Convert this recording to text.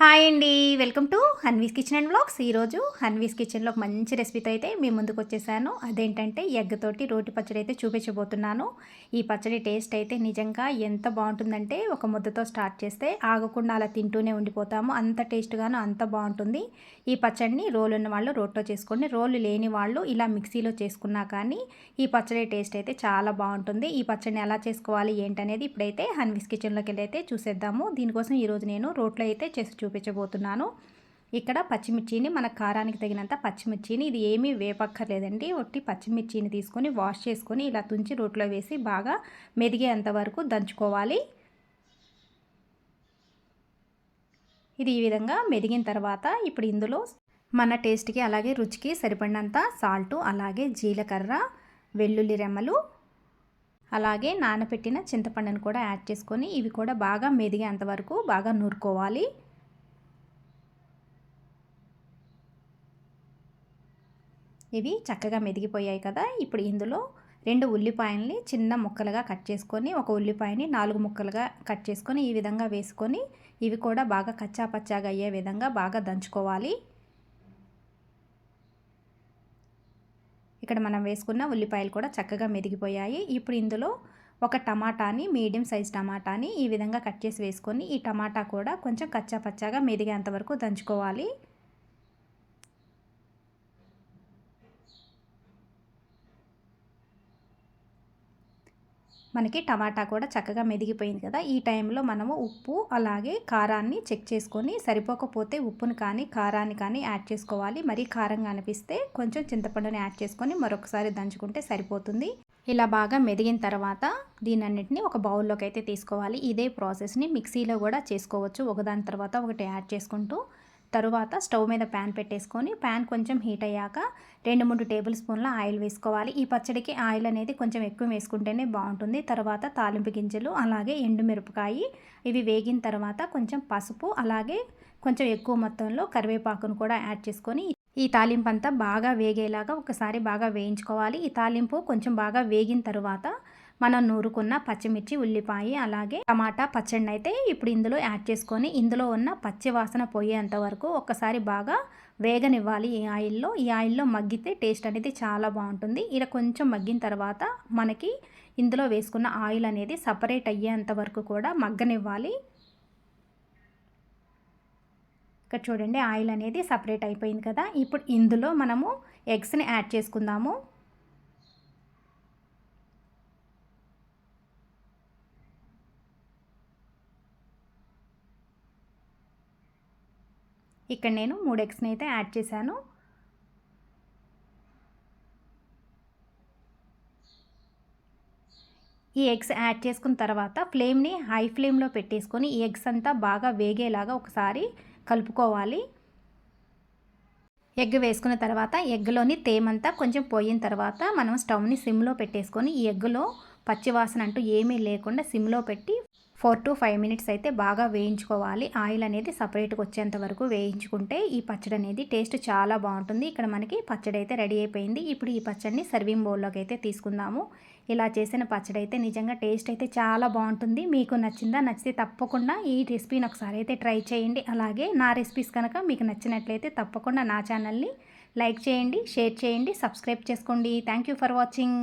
Hi అండి. Welcome to Hanvi's kitchen and blogs. ఈరోజు హన్వీస్ కిచెన్లో ఒక మంచి రెసిపీతో అయితే మీ ముందుకు వచ్చేసాను. అదేంటంటే ఎగ్ తోటి రోటి పచ్చడి అయితే చూపించబోతున్నాను. ఈ పచ్చడి టేస్ట్ అయితే నిజంగా ఎంత బాగుంటుందంటే ఒక ముద్దతో స్టార్ట్ చేస్తే ఆగకుండా అలా తింటూనే ఉండిపోతాము. అంత టేస్ట్గాను అంత బాగుంటుంది. ఈ పచ్చడిని రోలు ఉన్న వాళ్ళు రోట్లో చేసుకోండి. రోలు లేని వాళ్ళు ఇలా మిక్సీలో చేసుకున్నా కానీ ఈ పచ్చడి టేస్ట్ అయితే చాలా బాగుంటుంది. ఈ పచ్చడిని ఎలా చేసుకోవాలి ఏంటనేది ఇప్పుడైతే హన్వీస్ కిచెన్లోకి వెళ్ళి అయితే చూసేద్దాము. దీనికోసం ఈరోజు నేను రోట్లో అయితే చేసి చూపించబోతున్నాను. ఇక్కడ పచ్చిమిర్చిని మన కారానికి తగినంత పచ్చిమిర్చిని ఇది ఏమీ వేపక్కర్లేదండి. ఒట్టి పచ్చిమిర్చిని తీసుకొని వాష్ చేసుకొని ఇలా తుంచి రోట్లో వేసి బాగా మెదిగేంత వరకు దంచుకోవాలి. ఇది ఈ విధంగా మెదిగిన తర్వాత ఇప్పుడు ఇందులో మన టేస్ట్కి అలాగే రుచికి సరిపడినంత సాల్టు అలాగే జీలకర్ర వెల్లుల్లి రెమ్మలు అలాగే నానబెట్టిన చింతపండును కూడా యాడ్ చేసుకొని ఇవి కూడా బాగా మెదిగేంత వరకు బాగా నూరుకోవాలి. ఇవి చక్కగా మెదిగిపోయాయి కదా. ఇప్పుడు ఇందులో రెండు ఉల్లిపాయల్ని చిన్న ముక్కలుగా కట్ చేసుకొని ఒక ఉల్లిపాయని నాలుగు ముక్కలుగా కట్ చేసుకొని ఈ విధంగా వేసుకొని ఇవి కూడా బాగా కచ్చా పచ్చాగా అయ్యే విధంగా బాగా దంచుకోవాలి. ఇక్కడ మనం వేసుకున్న ఉల్లిపాయలు కూడా చక్కగా మెదిగిపోయాయి. ఇప్పుడు ఇందులో ఒక టమాటాని మీడియం సైజ్ టమాటాని ఈ విధంగా కట్ చేసి వేసుకొని ఈ టమాటా కూడా కొంచెం కచ్చా పచ్చాగా మెదిగేంత వరకు దంచుకోవాలి. మనకి టమాటా కూడా చక్కగా మెదిగిపోయింది కదా. ఈ టైంలో మనము ఉప్పు అలాగే కారాన్ని చెక్ చేసుకొని సరిపోకపోతే ఉప్పును కానీ కారాన్ని కానీ యాడ్ చేసుకోవాలి. మరీ కారంగా అనిపిస్తే కొంచెం చింతపండుని యాడ్ చేసుకొని మరొకసారి దంచుకుంటే సరిపోతుంది. ఇలా బాగా మెదిగిన తర్వాత దీనన్నింటినీ ఒక బౌల్లోకి అయితే తీసుకోవాలి. ఇదే ప్రాసెస్ని మిక్సీలో కూడా చేసుకోవచ్చు. ఒకదాని తర్వాత ఒకటి యాడ్ చేసుకుంటూ తరువాత స్టవ్ మీద ప్యాన్ పెట్టేసుకొని ప్యాన్ కొంచెం హీట్ అయ్యాక రెండు మూడు టేబుల్ స్పూన్ల ఆయిల్ వేసుకోవాలి. ఈ పచ్చడికి ఆయిల్ అనేది కొంచెం ఎక్కువ వేసుకుంటేనే బాగుంటుంది. తర్వాత తాలింపు గింజలు అలాగే ఎండుమిరపకాయ ఇవి వేగిన తర్వాత కొంచెం పసుపు అలాగే కొంచెం ఎక్కువ మొత్తంలో కరివేపాకును కూడా యాడ్ చేసుకొని ఈ తాలింపు అంతా బాగా వేగేలాగా ఒకసారి బాగా వేయించుకోవాలి. ఈ తాలింపు కొంచెం బాగా వేగిన తర్వాత మనం నూరుకున్న పచ్చిమిర్చి ఉల్లిపాయ అలాగే టమాటా పచ్చడిని అయితే ఇప్పుడు ఇందులో యాడ్ చేసుకొని ఇందులో ఉన్న పచ్చి వాసన పోయేంత వరకు ఒక్కసారి బాగా వేగనివ్వాలి ఈ ఆయిల్లో. ఈ ఆయిల్లో మగ్గితే టేస్ట్ అనేది చాలా బాగుంటుంది. ఇలా కొంచెం మగ్గిన తర్వాత మనకి ఇందులో వేసుకున్న ఆయిల్ అనేది సపరేట్ అయ్యేంత వరకు కూడా మగ్గనివ్వాలి. ఇక్కడ చూడండి ఆయిల్ అనేది సపరేట్ అయిపోయింది కదా. ఇప్పుడు ఇందులో మనము ఎగ్స్ని యాడ్ చేసుకుందాము. ఇక్కడ నేను మూడు ఎగ్స్ని అయితే యాడ్ చేశాను. ఈ ఎగ్స్ యాడ్ చేసుకున్న తర్వాత ఫ్లేమ్ని హై ఫ్లేమ్లో పెట్టేసుకొని ఈ ఎగ్స్ అంతా బాగా వేగేలాగా ఒకసారి కలుపుకోవాలి. ఎగ్ వేసుకున్న తర్వాత ఎగ్లోని తేమంతా కొంచెం పోయిన తర్వాత మనం స్టవ్ని సిమ్లో పెట్టేసుకొని ఈ ఎగ్గులో పచ్చివాసన అంటూ ఏమీ లేకుండా సిమ్లో పెట్టి ఫోర్ టు ఫైవ్ మినిట్స్ అయితే బాగా వేయించుకోవాలి. ఆయిల్ అనేది సపరేట్గా వచ్చేంత వరకు వేయించుకుంటే ఈ పచ్చడి అనేది టేస్ట్ చాలా బాగుంటుంది. ఇక్కడ మనకి పచ్చడి అయితే రెడీ అయిపోయింది. ఇప్పుడు ఈ పచ్చడిని సర్వింగ్ బౌల్లోకి అయితే తీసుకుందాము. ఇలా చేసిన పచ్చడి అయితే నిజంగా టేస్ట్ అయితే చాలా బాగుంటుంది. మీకు నచ్చిందా నచ్చితే తప్పకుండా ఈ రెసిపీని ఒకసారి అయితే ట్రై చేయండి. అలాగే నా రెసిపీస్ కనుక మీకు నచ్చినట్లయితే తప్పకుండా నా ఛానల్ని లైక్ చేయండి షేర్ చేయండి సబ్స్క్రైబ్ చేసుకోండి. Thank for watching.